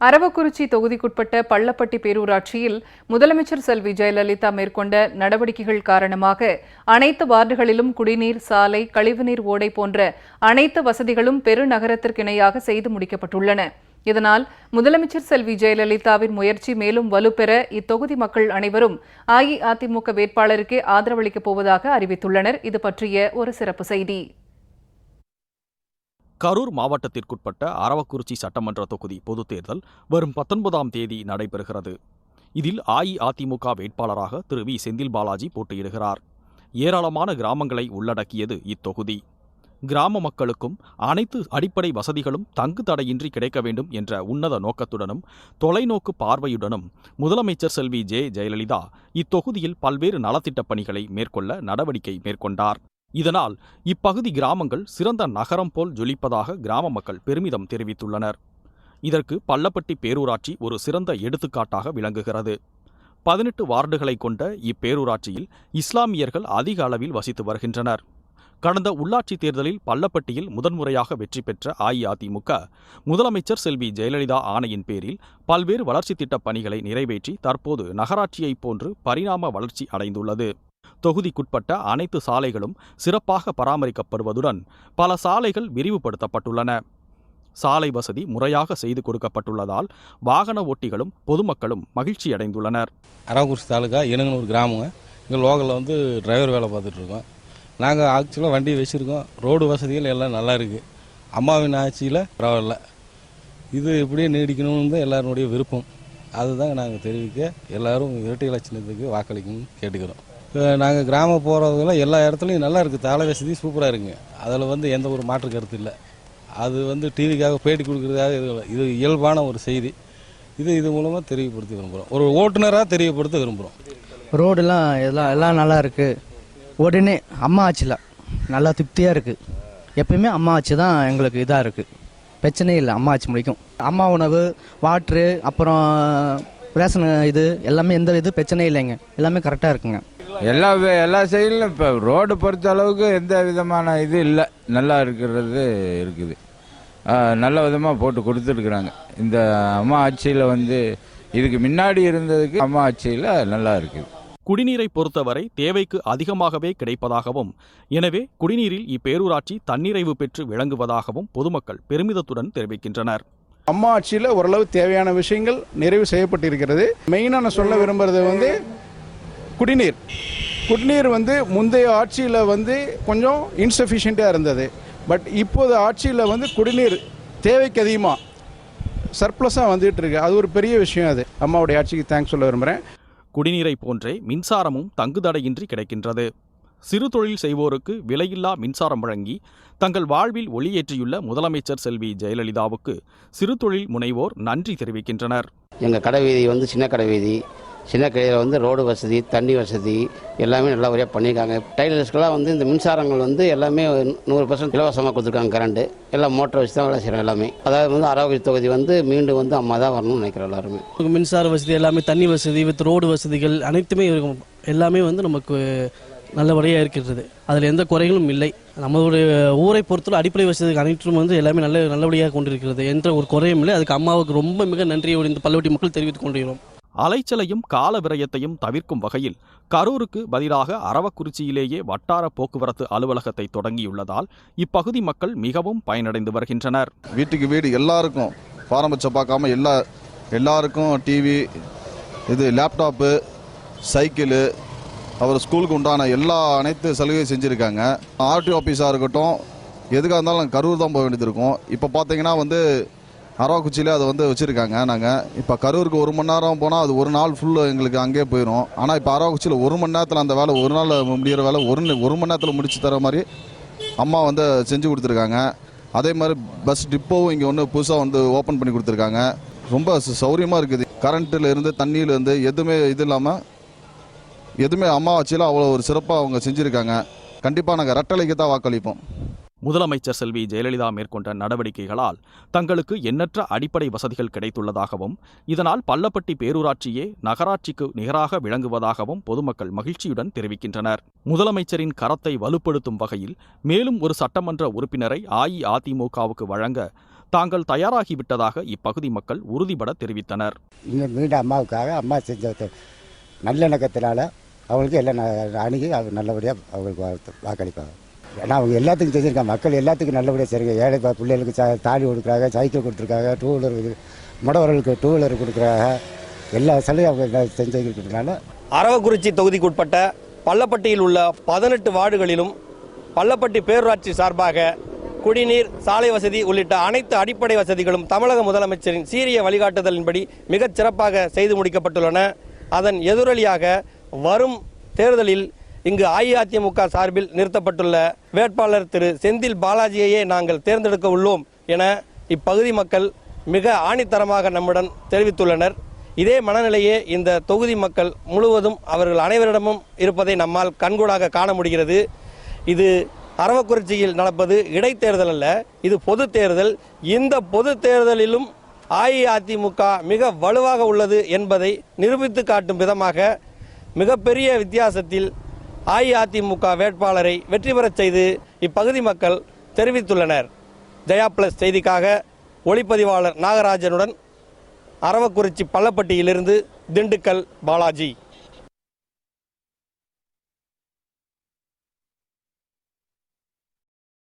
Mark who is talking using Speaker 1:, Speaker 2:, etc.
Speaker 1: அரவக்குறிச்சி தொகுதிக்குட்பட்ட பள்ளப்பட்டி பேரூராட்சியில் முதலமைச்சர் செல்வி ஜெயலலிதா மேற்கொண்ட நடவடிக்கைகள் காரணமாக அனைத்து வார்டுகளிலும் குடிநீர் சாலை கழிவுநீர் ஓடை போன்ற அனைத்து வசதிகளும் பெருநகரத்திற்கு இணையாக செய்து முடிக்கப்பட்டுள்ளன. இதனால் முதலமைச்சர் செல்வி ஜெயலலிதாவின் முயற்சி மேலும் வலுப்பெற இத்தொகுதி மக்கள் அனைவரும் அஇஅதிமுக வேட்பாளருக்கே ஆதரவளிக்கப் போவதாக அறிவித்துள்ளனர். இது பற்றிய ஒரு சிறப்பு செய்தி.
Speaker 2: கரூர் மாவட்டத்திற்குட்பட்ட அரவக்குறிச்சி சட்டமன்ற தொகுதி பொதுத் தேர்தல் வரும் பத்தொன்பதாம் தேதி நடைபெறுகிறது. இதில் அஇஅதிமுக வேட்பாளராக திரு வி. செந்தில் பாலாஜி போட்டியிடுகிறார். ஏராளமான கிராமங்களை உள்ளடக்கியது இத்தொகுதி. கிராம மக்களுக்கும் அனைத்து அடிப்படை வசதிகளும் தங்கு தடையின்றி கிடைக்க வேண்டும் என்ற உன்னத நோக்கத்துடனும் தொலைநோக்கு பார்வையுடனும் முதலமைச்சர் செல்வி ஜே. ஜெயலலிதா இத்தொகுதியில் பல்வேறு நலத்திட்டப் பணிகளை மேற்கொள்ள நடவடிக்கை மேற்கொண்டார். இதனால் இப்பகுதி கிராமங்கள் சிறந்த நகரம் போல் ஜொலிப்பதாக கிராம மக்கள் பெருமிதம் தெரிவித்துள்ளனர். இதற்கு பள்ளப்பட்டி பேரூராட்சி ஒரு சிறந்த எடுத்துக்காட்டாக விளங்குகிறது. பதினெட்டு வார்டுகளை கொண்ட இப்பேரூராட்சியில் இஸ்லாமியர்கள் அதிக அளவில் வசித்து வருகின்றனர். கடந்த உள்ளாட்சித் தேர்தலில் பள்ளப்பட்டியில் முதன்முறையாக வெற்றி பெற்ற அஇஅதிமுக முதலமைச்சர் செல்வி ஜெயலலிதா ஆணையின் பேரில் பல்வேறு வளர்ச்சித் திட்டப் பணிகளை நிறைவேற்றி தற்போது நகராட்சியைப் போன்று பரிணாம வளர்ச்சி அடைந்துள்ளது. தொகுதிக்குட்பட்ட அனைத்து சாலைகளும் சிறப்பாக பராமரிக்கப்படுவதுடன் பல சாலைகள் விரிவுபடுத்தப்பட்டுள்ளன. சாலை வசதி முறையாக செய்து கொடுக்கப்பட்டுள்ளதால் வாகன ஓட்டிகளும் பொதுமக்களும் மகிழ்ச்சியடைந்துள்ளனர்.
Speaker 3: அரவக்குறிச்சி தாலுகா இனங்கனூர் கிராமங்க. இங்கே லோக்கலில் வந்து டிரைவர் வேலை பார்த்துட்டு இருக்கோம். நாங்கள் ஆக்சுவலாக வண்டி வச்சுருக்கோம். ரோடு வசதிகள் எல்லாம் நல்லா இருக்குது அம்மாவின் ஆட்சியில் பரவாயில்ல. இது இப்படியே நீடிக்கணும்னு தான் எல்லாருடைய விருப்பம். அதுதான் நாங்கள் தெரிவிக்க எல்லாரும் இரட்டை இலட்சணத்துக்கு வாக்களிக்கணும்னு கேட்டுக்கிறோம். நாங்கள் கிராமம் போகிறதுலாம் எல்லா இடத்துலையும் நல்லா இருக்குது தாள வசதி சூப்பராக இருக்குங்க. அதில் வந்து எந்த ஒரு மாற்று கருத்து இல்லை. அது வந்து டிவிக்காக பேட்டி கொடுக்குறதுக்காக இது இல்லை. இது இயல்பான ஒரு செய்தி. இது இது மூலமாக தெரியப்படுத்த விரும்புகிறோம் ஒரு ஓட்டுநராக தெரியப்படுத்த விரும்புகிறோம்
Speaker 4: ரோடெல்லாம் எல்லாம் எல்லாம் நல்லா இருக்குது உடனே அம்மா ஆச்சில். நல்லா திருப்தியாக இருக்குது எப்பயுமே அம்மா ஆச்சு தான் எங்களுக்கு இதாக இருக்குது பிரச்சனையே இல்லை அம்மா ஆச்சி முடிக்கும். அம்மா உணவு வாட்ரு அப்புறம் ரேஷன் இது எல்லாமே எந்த இது பிரச்சனையும் இல்லைங்க. எல்லாமே கரெக்டாக இருக்குங்க.
Speaker 5: எல்லா எல்லா சைடிலும் இப்போ ரோடு பொறுத்த அளவுக்கு எந்த விதமான இது இல்லை. நல்லா இருக்கிறது இருக்குது. நல்ல விதமாக போட்டு கொடுத்துருக்குறாங்க. இந்த அம்மா ஆட்சியில் வந்து இதுக்கு முன்னாடி இருந்ததுக்கு அம்மா ஆட்சியில் நல்லா இருக்குது.
Speaker 2: குடிநீரை பொறுத்தவரை தேவைக்கு அதிகமாகவே கிடைப்பதாகவும் எனவே குடிநீரில் இப்பேரூராட்சி தன்னிறைவு பெற்று விளங்குவதாகவும் பொதுமக்கள் பெருமிதத்துடன் தெரிவிக்கின்றனர்.
Speaker 6: அம்மா ஆட்சியில் ஓரளவு தேவையான விஷயங்கள் நிறைவு செய்யப்பட்டிருக்கிறது. மெயினாக நான் சொல்ல விரும்புறது வந்து குடிநீர். குடிநீர் வந்து முந்தைய ஆட்சியில் வந்து கொஞ்சம் இன்சஃபிஷியண்ட்டாக இருந்தது. பட் இப்போது ஆட்சியில் வந்து குடிநீர் தேவைக்கு அதிகமாக சர்ப்ளஸாக வந்துட்டு இருக்கு. அது ஒரு பெரிய விஷயம் அது. அம்மாவுடைய ஆட்சிக்கு தேங்க்ஸ் சொல்ல விரும்புகிறேன்
Speaker 2: குடிநீரை போன்றே மின்சாரமும் தங்குதடையின்றி கிடைக்கின்றது. சிறு தொழில் செய்வோருக்கு விலையில்லா மின்சாரம் வழங்கி தங்கள் வாழ்வில் ஒளியேற்றியுள்ள முதலமைச்சர் செல்வி ஜெயலலிதாவுக்கு சிறு தொழில் முனைவோர் நன்றி தெரிவிக்கின்றனர்.
Speaker 7: எங்கள் கடை வீதி வந்து சின்ன கடை வீதி. சின்ன கடையில் வந்து ரோடு வசதி தண்ணி வசதி எல்லாமே நல்லபடியாக பண்ணியிருக்காங்க. டைலர்ஸ்க்கெல்லாம் வந்து இந்த மின்சாரங்கள் வந்து எல்லாமே நூறு பர்சன்ட் இலவசமாக கொடுத்துருக்காங்க கரண்ட்டு எல்லாம் மோட்டர் வச்சு தான் வேலை செய்கிறோம் எல்லாமே. அதாவது வந்து அரோக்கிய தொகுதி வந்து மீண்டும் வந்து அம்மா தான் வரணும்னு நினைக்கிறோம் எல்லாருமே.
Speaker 8: மின்சார வசதி எல்லாமே தண்ணி வசதி வித் ரோடு வசதிகள் அனைத்துமே இருக்கும். எல்லாமே வந்து நமக்கு நல்லபடியாக இருக்கிறது. அதில் எந்த குறைகளும் இல்லை. நம்மளுடைய ஊரை பொறுத்தவரை அடிப்படை வசதி அனைத்தும் வந்து எல்லாமே நல்ல நல்லபடியாக கொண்டிருக்கிறது. என்ற ஒரு குறையும் இல்லை. அதுக்கு அம்மாவுக்கு ரொம்ப மிக நன்றியோடு இந்த பல்லவட்டி மக்கள் தெரிவித்துக் கொண்டிருக்கிறோம்
Speaker 2: அலைச்சலையும் கால விரயத்தையும் தவிர்க்கும் வகையில் கரூருக்கு பதிலாக அரவக்குறிச்சியிலேயே வட்டார போக்குவரத்து அலுவலகத்தை தொடங்கியுள்ளதால் இப்பகுதி மக்கள் மிகவும் பயனடைந்து வருகின்றனர்.
Speaker 9: வீட்டுக்கு வீடு எல்லாருக்கும் பாரபட்சம் பார்க்காம எல்லா எல்லாருக்கும் டிவி இது லேப்டாப்பு சைக்கிளு அவர் ஸ்கூலுக்கு உண்டான எல்லா அனைத்து சலுகையும் செஞ்சுருக்காங்க. ஆர்டிஓ ஆஃபீஸாக இருக்கட்டும் எதுக்காக இருந்தாலும் நாங்கள் கரூர் தான் போக வேண்டியது இருக்கும். இப்போ பார்த்தீங்கன்னா வந்து அரவாக்குச்சியிலே அதை வந்து வச்சுருக்காங்க. நாங்கள் இப்போ கரூருக்கு ஒரு மணி நேரம் போனால் அது ஒரு நாள் ஃபுல்லு எங்களுக்கு அங்கேயே போயிடும் ஆனால் இப்போ அரவாக்குச்சியில் ஒரு மணி நேரத்தில் அந்த வேலை ஒரு நாள் முடிகிற வேலை ஒரு ஒரு மணி நேரத்தில் முடிச்சு தர மாதிரி அம்மா வந்து செஞ்சு கொடுத்துருக்காங்க. அதே மாதிரி பஸ் டிப்போவும் இங்கே ஒன்று புதுசாக வந்து ஓப்பன் பண்ணி கொடுத்துருக்காங்க. ரொம்ப சௌரியமாக இருக்குது. கரண்ட்டில் இருந்து தண்ணியில இருந்து எதுவுமே இது இல்லாமல் எதுவுமே அம்மா அவ்வளோ ஒரு சிறப்பாக அவங்க செஞ்சுருக்காங்க. கண்டிப்பாக நாங்கள் ரெட்டலைக்கு தான் வாக்களிப்போம்.
Speaker 2: முதலமைச்சர் செல்வி ஜெயலலிதா மேற்கொண்ட நடவடிக்கைகளால் தங்களுக்கு எண்ணற்ற அடிப்படை வசதிகள் கிடைத்துள்ளதாகவும் இதனால் பள்ளப்பட்டி பேரூராட்சியே நகராட்சிக்கு நிகராக விளங்குவதாகவும் பொதுமக்கள் மகிழ்ச்சியுடன் தெரிவிக்கின்றனர். முதலமைச்சரின் கரத்தை வலுப்படுத்தும் வகையில் மேலும் ஒரு சட்டமன்ற உறுப்பினரை அஇஅதிமுகவுக்கு வழங்க தாங்கள் தயாராகிவிட்டதாக இப்பகுதி மக்கள் உறுதிபட தெரிவித்தனர்.
Speaker 10: இங்கே மீண்டும் அம்மாவுக்காக அம்மா செஞ்ச நல்லிணக்கத்தினால அவங்களுக்கு எல்லாம் அணுகி அவங்க நல்லபடியாக அவங்களுக்கு வாக்களிப்பாங்க. ஏன்னா அவங்க எல்லாத்துக்கும் செஞ்சுருக்காங்க மக்கள் எல்லாத்துக்கும் நல்லபடியாக சரிங்க ஏழை பிள்ளைகளுக்கு ச தாலி கொடுக்குறாங்க சைக்கிள் கொடுத்துருக்காங்க டூ வீலர் மடவர்களுக்கு முடவர்களுக்கு டூ வீலர் கொடுக்குறாங்க. எல்லா சலுகையும் அவங்க செஞ்சுருக்கிறதுனால
Speaker 11: அரவக்குறிச்சி தொகுதிக்குட்பட்ட பள்ளப்பட்டியில் உள்ள பதினெட்டு வார்டுகளிலும் பள்ளப்பட்டி பேரூராட்சி சார்பாக குடிநீர் சாலை வசதி உள்ளிட்ட அனைத்து அடிப்படை வசதிகளும் தமிழக முதலமைச்சரின் சீரிய வழிகாட்டுதலின்படி மிகச் சிறப்பாக செய்து முடிக்கப்பட்டுள்ளன. அதன் எதிரொலியாக வரும் தேர்தலில் இங்கு அஇஅதிமுக சார்பில் நிறுத்தப்பட்டுள்ள வேட்பாளர் திரு செந்தில் பாலாஜியையே நாங்கள் தேர்ந்தெடுக்க உள்ளோம் என இப்பகுதி மக்கள் மிக ஆணித்தரமாக நம்முடன் தெரிவித்துள்ளனர். இதே மனநிலையே இந்த தொகுதி மக்கள் முழுவதும் அவர்கள் அனைவரிடமும் இருப்பதை நம்மால் கண்கூடாக காண முடிகிறது. இது அரவக்குறிச்சியில் நடப்பது இடைத்தேர்தல் அல்ல இது பொது தேர்தல். இந்த பொது தேர்தலிலும் அஇஅதிமுக மிக வலுவாக உள்ளது என்பதை நிரூபித்து காட்டும் விதமாக மிகப்பெரிய வித்தியாசத்தில் அஇஅதிமுக வேட்பாளரை வெற்றி பெறச் செய்து இப்பகுதி மக்கள் தெரிவித்துள்ளனர். ஜெயா பிளஸ் செய்திக்காக ஒளிப்பதிவாளர் நாகராஜனுடன் அரவக்குறிச்சி பள்ளப்பட்டியிலிருந்து திண்டுக்கல் பாலாஜி.